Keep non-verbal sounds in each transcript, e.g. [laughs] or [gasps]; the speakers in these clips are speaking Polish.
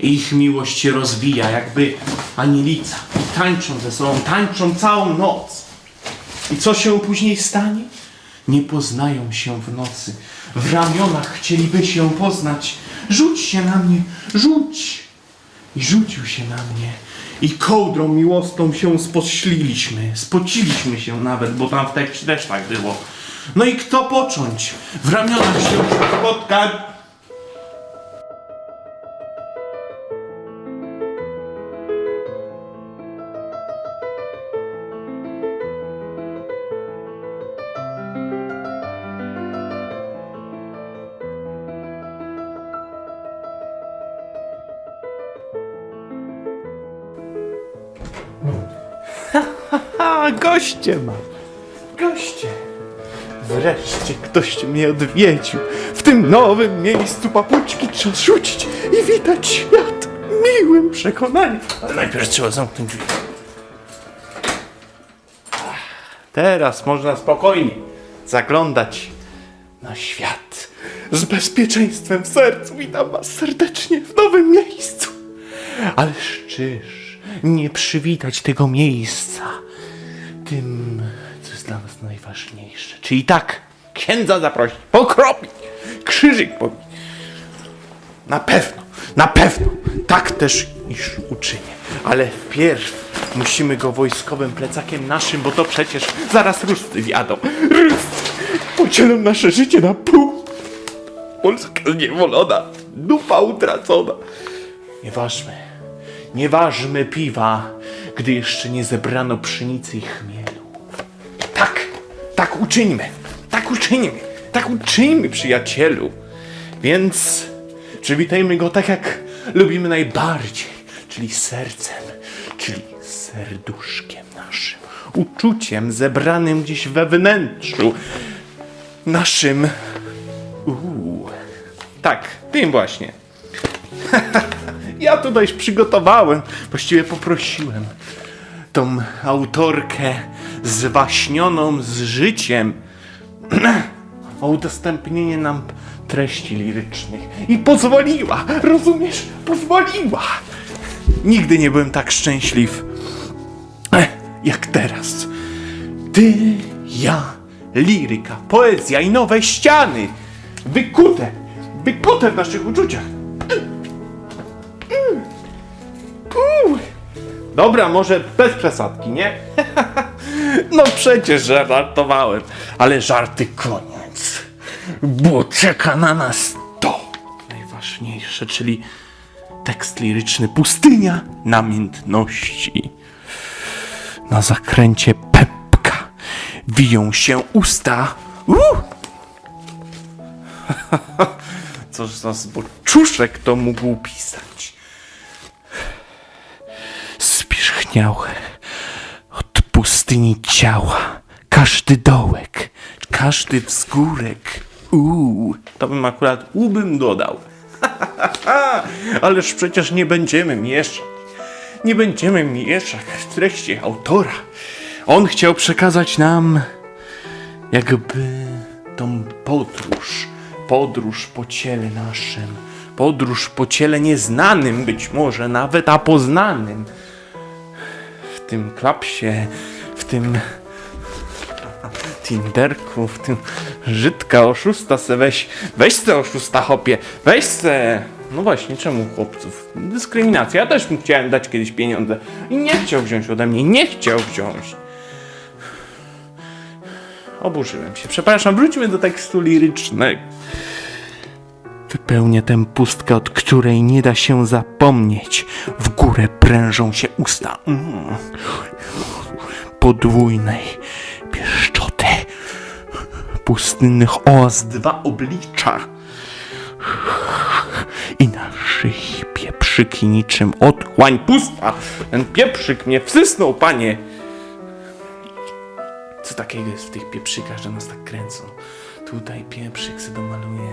I ich miłość się rozwija, jakby anielica. I tańczą ze sobą, tańczą całą noc. I co się później stanie? Nie poznają się w nocy. W ramionach chcieliby się poznać. Rzuć się na mnie, rzuć! I rzucił się na mnie. I kołdrą miłosną się spośliliśmy. Spociliśmy się nawet, bo tam w tekście też tak było. No i kto począć? W ramionach się spotkać. A, goście mam. Goście. Wreszcie ktoś mnie odwiedził. W tym nowym miejscu papuczki trzeba rzucić i witać świat miłym przekonaniem. Ale najpierw trzeba zamknąć drzwi. Teraz można spokojnie zaglądać na świat. Z bezpieczeństwem w sercu witam was serdecznie w nowym miejscu. Ależ czyż nie przywitać tego miejsca tym, co jest dla nas najważniejsze. Czyli tak, księdza zaprosić, pokropić, krzyżyk pobić. Na pewno, na pewno, tak też iż uczynię. Ale wpierw musimy go wojskowym plecakiem naszym, bo to przecież zaraz Ruscy wjadą. Ruscy podzielą nasze życie na pół. Polska zniewolona, dupa utracona. Nie ważmy, nie ważmy piwa, gdy jeszcze nie zebrano pszenicy i chmielu. Uczyńmy, tak uczyńmy, tak uczyńmy, przyjacielu. Więc przywitajmy go tak, jak lubimy najbardziej, czyli sercem, czyli serduszkiem naszym, uczuciem zebranym gdzieś we wnętrzu naszym. Uuu, tak, tym właśnie. [laughs] Ja tutaj przygotowałem, właściwie poprosiłem tą autorkę zwaśnioną z życiem [clears throat] o udostępnienie nam treści lirycznych. I pozwoliła, rozumiesz? Pozwoliła. Nigdy nie byłem tak szczęśliw eh, jak teraz. Ty, ja, liryka, poezja i nowe ściany. Wykute, wykute w naszych uczuciach. Uuu. Dobra, może bez przesadki, nie? [laughs] no przecież że żartowałem, ale żarty koniec. Bo czeka na nas to najważniejsze, czyli tekst liryczny Pustynia namiętności. Na zakręcie pępka wiją się usta. Uh! [laughs] Coż za zboczuszek to mógł pisać. Spierzchniał od pustyni ciała. Każdy dołek, każdy wzgórek. Uuu, to bym akurat u bym dodał. [laughs] Ależ przecież nie będziemy mieszać. Nie będziemy mieszać w treści autora. On chciał przekazać nam jakby tą podróż, podróż po ciele naszym, podróż po ciele nieznanym być może nawet, a poznanym. Tym klapsie, w tym Tinderku, w tym Żydka oszusta se weź, weź se oszusta hopie, weź se... No właśnie, czemu chłopców? Dyskryminacja. Ja też mu chciałem dać kiedyś pieniądze i nie chciał wziąć ode mnie, nie chciał wziąć. Oburzyłem się. Przepraszam, wróćmy do tekstu lirycznego. Wypełnię tę pustkę, od której nie da się zapomnieć. W górę prężą się usta. Mm. Podwójnej pieszczoty. Pustynnych oaz dwa oblicza. I na pieprzyki niczym otchłań pusta. Ten pieprzyk mnie wsysnął, panie. Co takiego jest w tych pieprzykach, że nas tak kręcą? Tutaj pieprzyk se domaluje,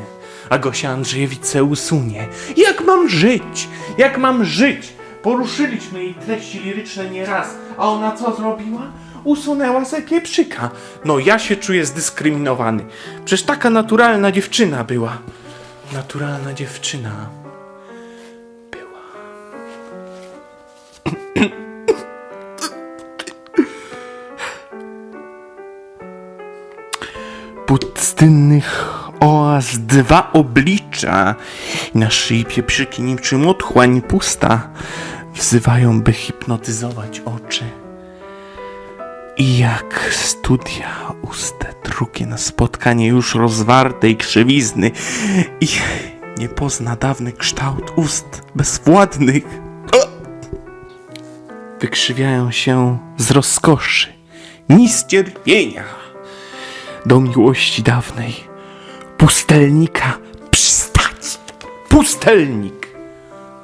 a Gosia Andrzejewicz usunie. Jak mam żyć? Jak mam żyć? Poruszyliśmy jej treści liryczne nieraz, a ona co zrobiła? Usunęła se pieprzyka. No ja się czuję zdyskryminowany. Przecież taka naturalna dziewczyna była. Naturalna dziewczyna. Była. Pustynnych oaz dwa oblicza na szyi pieprzyki niczym otchłań pusta wzywają, by hipnotyzować oczy. I jak studia uste drugie na spotkanie już rozwartej krzywizny i nie pozna dawny kształt ust bezwładnych. Wykrzywiają się z rozkoszy, ni z cierpienia do miłości dawnej. Pustelnika przystać! Pustelnik!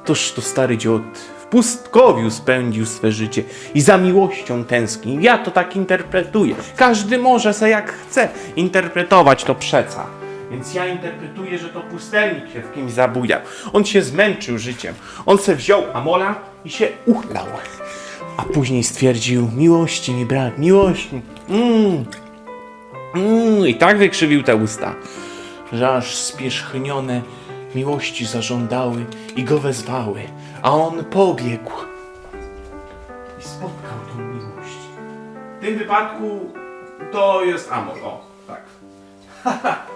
Toż to stary dziot w pustkowiu spędził swe życie i za miłością tęskni. Ja to tak interpretuję. Każdy może se jak chce interpretować to przeca. Więc ja interpretuję, że to pustelnik się w kimś zabujał. On się zmęczył życiem. On se wziął amola i się uchlał. A później stwierdził, miłości mi brak, miłości. Mm. Mm, I tak wykrzywił te usta, że aż spierzchnione miłości zażądały i go wezwały, a on pobiegł i spotkał tą miłość. W tym wypadku to jest Amor, o, tak. [laughs]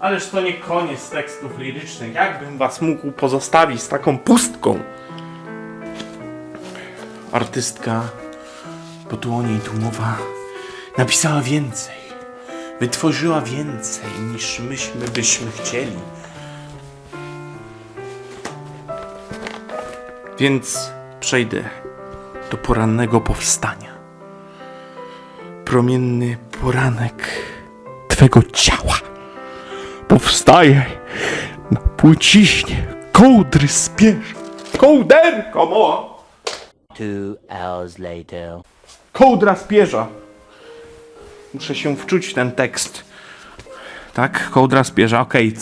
Ależ to nie koniec tekstów lirycznych. Jakbym was mógł pozostawić z taką pustką? Artystka, bo tu o niej tu mowa, napisała więcej. Wytworzyła więcej niż myśmy byśmy chcieli. Więc przejdę do porannego powstania. Promienny poranek Twego ciała powstaje na płciźnie kołdry spierz. Kołderko moja! Two hours later. Kołdra spierza. Muszę się wczuć w ten tekst. Tak, kołdra spierza, okej.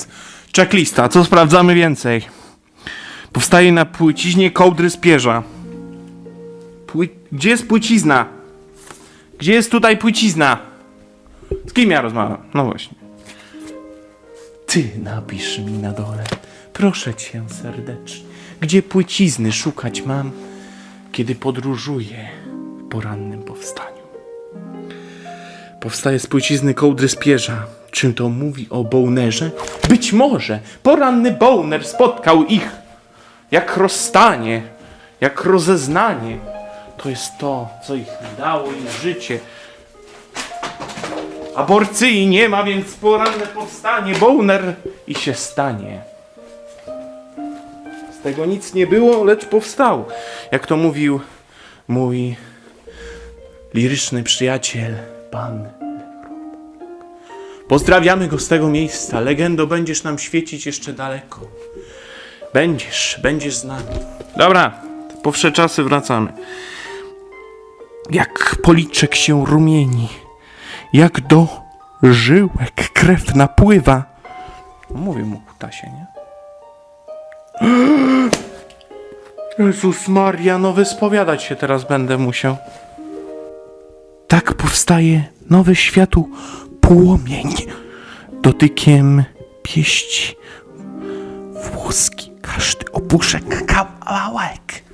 Checklista, co sprawdzamy więcej? Powstaje na płyciźnie kołdry spierza. Pły... Gdzie jest płycizna? Gdzie jest tutaj płycizna? Z kim ja rozmawiam? No właśnie. Ty napisz mi na dole. Proszę cię serdecznie. Gdzie płycizny szukać mam, kiedy podróżuję porannym powstaniu? Powstaje z płycizny kołdry spierza. Czym to mówi o Bołnerze? Być może poranny Bołner spotkał ich. Jak rozstanie, jak rozeznanie. To jest to, co ich dało im życie. Aborcji nie ma, więc poranne powstanie. Bołner i się stanie. Z tego nic nie było, lecz powstał. Jak to mówił mój liryczny przyjaciel, pan Pozdrawiamy go z tego miejsca. Legendo, będziesz nam świecić jeszcze daleko. Będziesz, będziesz z nami. Dobra, po wsze czasy wracamy. Jak policzek się rumieni, jak do żyłek krew napływa. Mówię mu kutasie, nie? [gasps] Jezus Maria, no wyspowiadać się teraz będę musiał. Tak powstaje nowy światu płomień. Dotykiem pieści włoski. Każdy opuszek kawałek.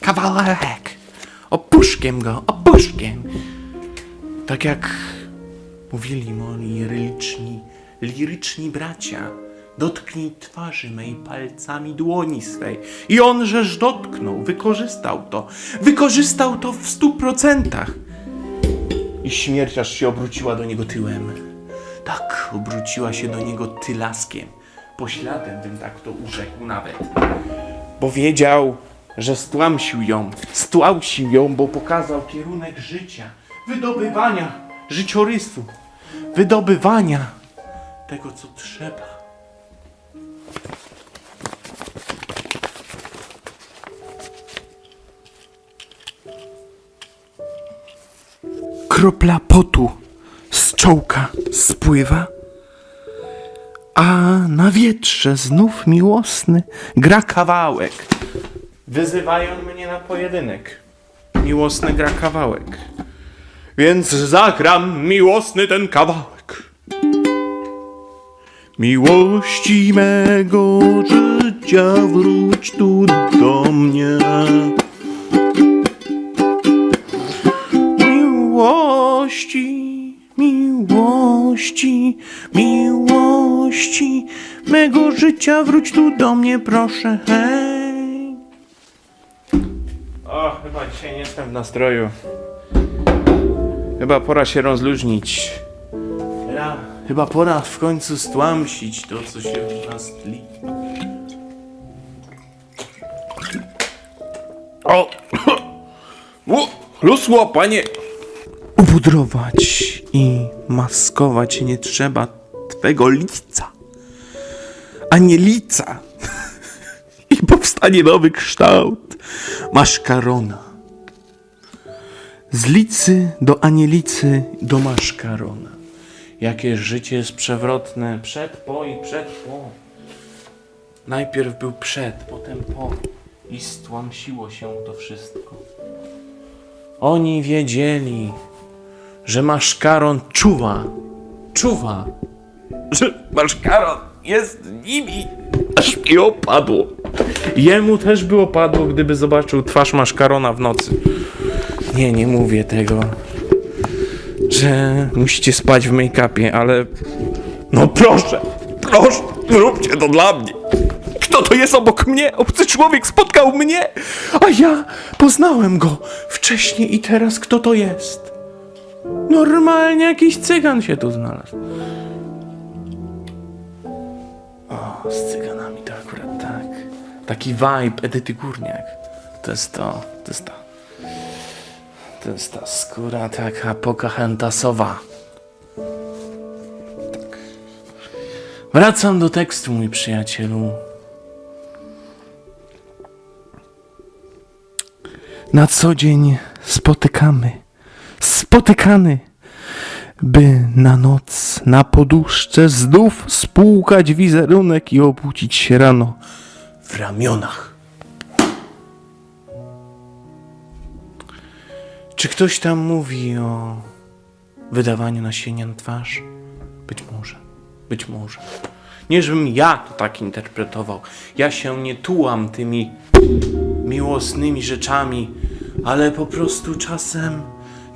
Kawałek. Opuszkiem go, opuszkiem. Tak jak mówili moi liryczni, liryczni bracia. Dotknij twarzy mej palcami dłoni swej. I on żeż dotknął, wykorzystał to. Wykorzystał to w stu procentach. I śmierć aż się obróciła do niego tyłem. Tak, obróciła się do niego tylaskiem. Pośladem bym tak to urzekł nawet. Bo wiedział, że stłamsił ją. Stłamsił ją, bo pokazał kierunek życia. Wydobywania życiorysu. Wydobywania tego, co trzeba. Kropla potu z czołka spływa, a na wietrze znów miłosny gra kawałek. Wyzywają mnie na pojedynek. Miłosny gra kawałek. Więc zagram miłosny ten kawałek. Miłości mego życia wróć tu do mnie. Miłości, miłości. miłości, mego życia, wróć tu do mnie, proszę, hej. O, chyba dzisiaj nie jestem w nastroju. Chyba pora się rozluźnić. Ja, chyba pora w końcu stłamsić to, co się w nas tli. O [coughs] Lusło, panie! Upudrować i maskować nie trzeba twego lica, a nie lica. [laughs] I powstanie nowy kształt maszkarona. Z licy do anielicy do maszkarona. Jakie życie jest przewrotne. Przed, po i przed, po. Najpierw był przed, potem po. I stłamsiło się to wszystko. Oni wiedzieli, że maszkaron czuwa. Czuwa. Że maszkaron jest nimi. Aż mi opadło. Jemu też by opadło, gdyby zobaczył twarz maszkarona w nocy. Nie, nie mówię tego, że musicie spać w make-upie, ale no proszę, proszę, róbcie to dla mnie. Kto to jest obok mnie? Obcy człowiek spotkał mnie, a ja poznałem go wcześniej i teraz kto to jest? Normalnie jakiś cygan się tu znalazł. O, z cyganami to akurat tak. Taki vibe Edyty Górniak. To jest to, to jest ta. To jest ta skóra taka pokahentasowa. Tak. Wracam do tekstu, mój przyjacielu. Na co dzień spotykamy, spotykany, by na noc na poduszce znów spłukać wizerunek i obudzić się rano w ramionach. Czy ktoś tam mówi o wydawaniu nasienia na twarz? Być może, być może. Nie, żebym ja to tak interpretował. Ja się nie tułam tymi miłosnymi rzeczami, ale po prostu czasem,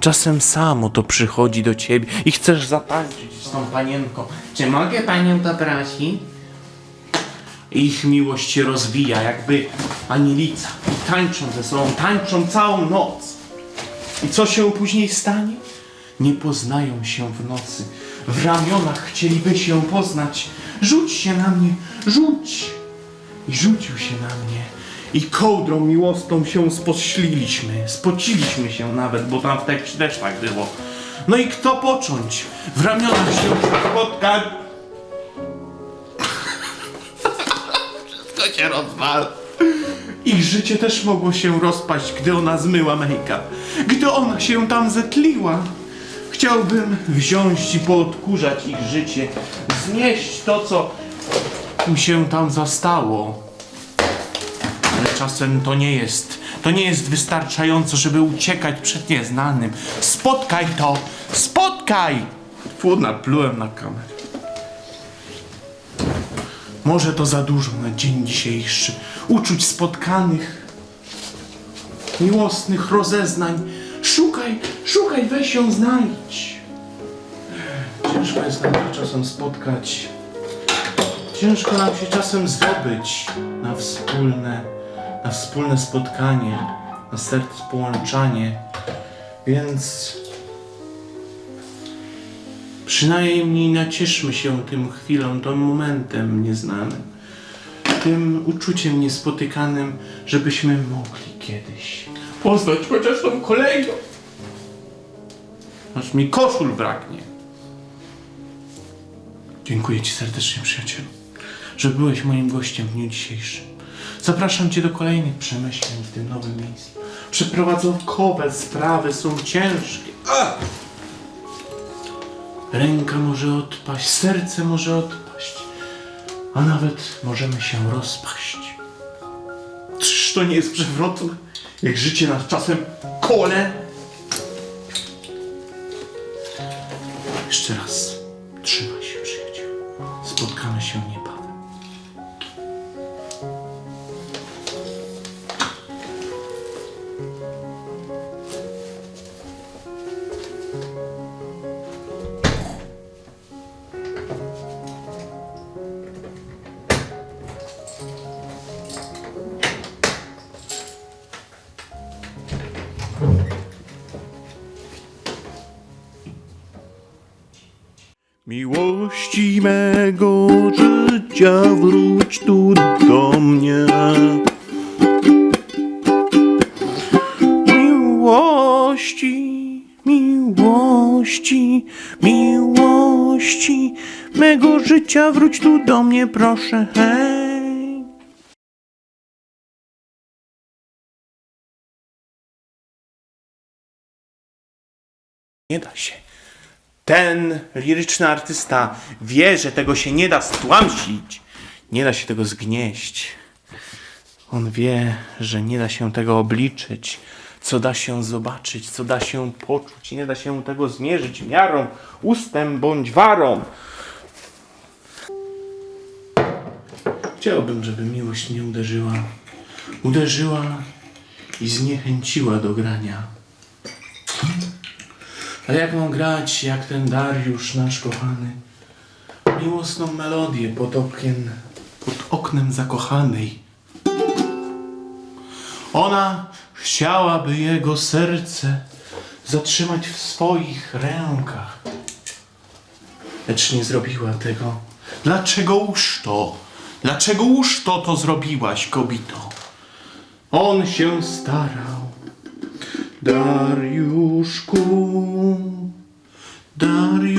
czasem samo to przychodzi do ciebie i chcesz zatańczyć z tą panienką. Czy mogę panią poprosić? Ich miłość się rozwija, jakby anielica. I tańczą ze sobą, tańczą całą noc. I co się później stanie? Nie poznają się w nocy. W ramionach chcieliby się poznać. Rzuć się na mnie, rzuć! I rzucił się na mnie. I kołdrą miłosną się spośliliśmy. Spociliśmy się nawet, bo tam w tekście też tak było. No i kto począć? W ramionach się spotkać. Wszystko się rozwala. Ich życie też mogło się rozpaść, gdy ona zmyła make-up. Gdy ona się tam zetliła. Chciałbym wziąć i poodkurzać ich życie. Znieść to, co im się tam zastało. Czasem to nie jest. To nie jest wystarczająco, żeby uciekać przed nieznanym. Spotkaj to! Spotkaj! Fu, naplułem na kamerę. Może to za dużo na dzień dzisiejszy. Uczuć spotkanych, miłosnych rozeznań. Szukaj, szukaj, weź ją znajdź. Ciężko jest nam się czasem spotkać. Ciężko nam się czasem zdobyć na wspólne, na wspólne spotkanie, na serc połączanie. Więc przynajmniej nacieszmy się tym chwilą, tym momentem nieznanym, tym uczuciem niespotykanym, żebyśmy mogli kiedyś poznać chociaż tą kolejną. Aż mi koszul braknie. Dziękuję Ci serdecznie, przyjacielu, że byłeś moim gościem w dniu dzisiejszym. Zapraszam Cię do kolejnych przemyśleń w tym nowym miejscu. Przeprowadzonkowe sprawy są ciężkie. Ach! Ręka może odpaść, serce może odpaść, a nawet możemy się rozpaść. Czyż to nie jest przewrotne? Jak życie nas czasem kole? Jeszcze raz, trzymaj się, przyjacielu. Spotkamy się niebawem. Miłości mego życia wróć tu do mnie. Miłości, miłości, miłości mego życia wróć tu do mnie, proszę, hej. Nie da się. Ten liryczny artysta wie, że tego się nie da stłamsić. Nie da się tego zgnieść. On wie, że nie da się tego obliczyć, co da się zobaczyć, co da się poczuć. Nie da się tego zmierzyć miarą, ustem bądź warą. Chciałbym, żeby miłość mnie uderzyła. Uderzyła i zniechęciła do grania. Ale jak mam grać, jak ten Dariusz, nasz kochany? Miłosną melodię pod okien, pod oknem zakochanej. Ona chciałaby jego serce zatrzymać w swoich rękach. Lecz nie zrobiła tego. Dlaczegoż to? Dlaczegoż to to zrobiłaś, kobito? On się starał. Dariuszku, Dario.